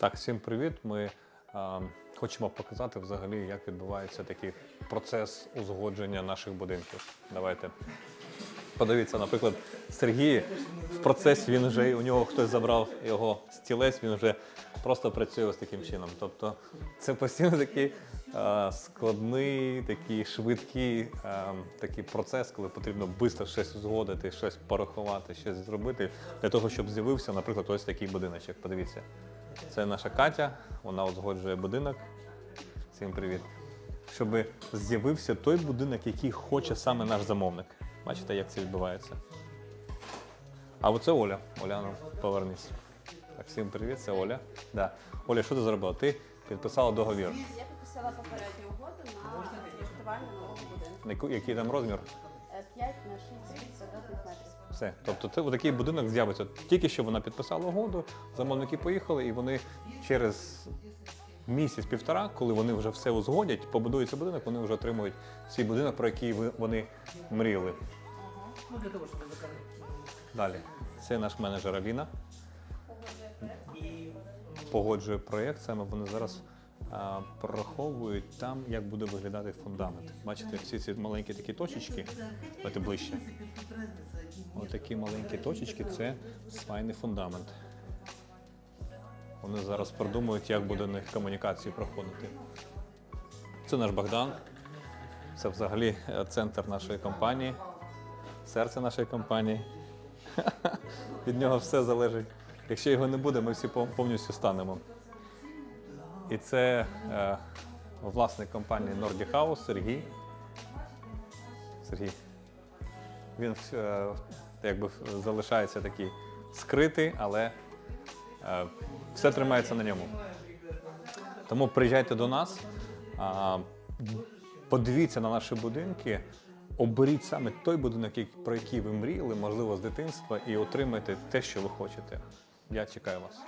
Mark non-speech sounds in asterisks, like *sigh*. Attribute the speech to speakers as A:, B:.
A: Так, всім привіт. Ми е, хочемо показати взагалі, як відбувається такий процес узгодження наших будинків. Давайте. Подивіться, наприклад, Сергій в процесі він вже у нього хтось забрав його стілець, він вже просто працює ось таким чином. Тобто це постійно такий е, складний, такий швидкий е, такий процес, коли потрібно швидко щось узгодити, щось порахувати, щось зробити для того, щоб з'явився, наприклад, ось такий будиночок. Подивіться. Це наша Катя, вона узгоджує будинок. Всім привіт. Щоб з'явився той будинок, який хоче саме наш замовник. Бачите, як це відбувається? А оце Оля. Оля, ну, повернись. Так, всім привіт, це Оля. Да. Оля, що ти зробила? Ти підписала договір.
B: Я підписала попередню угоду на влаштування нового будинку.
A: Який там розмір?
B: Е, 5 на 6 квадратних метрів.
A: Все. Тобто це такий будинок з'явиться. Тільки що вона підписала угоду, замовники поїхали, і вони через місяць-півтора, коли вони вже все узгодять, побудується будинок, вони вже отримують свій будинок, про який вони мріяли.
C: Ну, для того, заказать.
A: Далі. Це наш менеджер Аліна. Погоджує проєкт. Саме вони зараз прораховують там, як буде виглядати фундамент. Бачите, всі ці маленькі такі точечки. Давайте ближче. Отакі маленькі точечки це свайний фундамент. Вони зараз продумують, як буде на них комунікації проходити. Це наш Богдан. Це взагалі е, центр нашої компанії, серце нашої компанії. *laughs* Від нього все залежить. Якщо його не буде, ми всі пов- повністю станемо. І це е, власник компанії Nordic House Сергій. Сергій. Він е, якби залишається такий скритий, але е, все тримається на ньому. Тому приїжджайте до нас, а, подивіться на наші будинки, оберіть саме той будинок, про який ви мріяли, можливо, з дитинства, і отримайте те, що ви хочете. Я чекаю вас.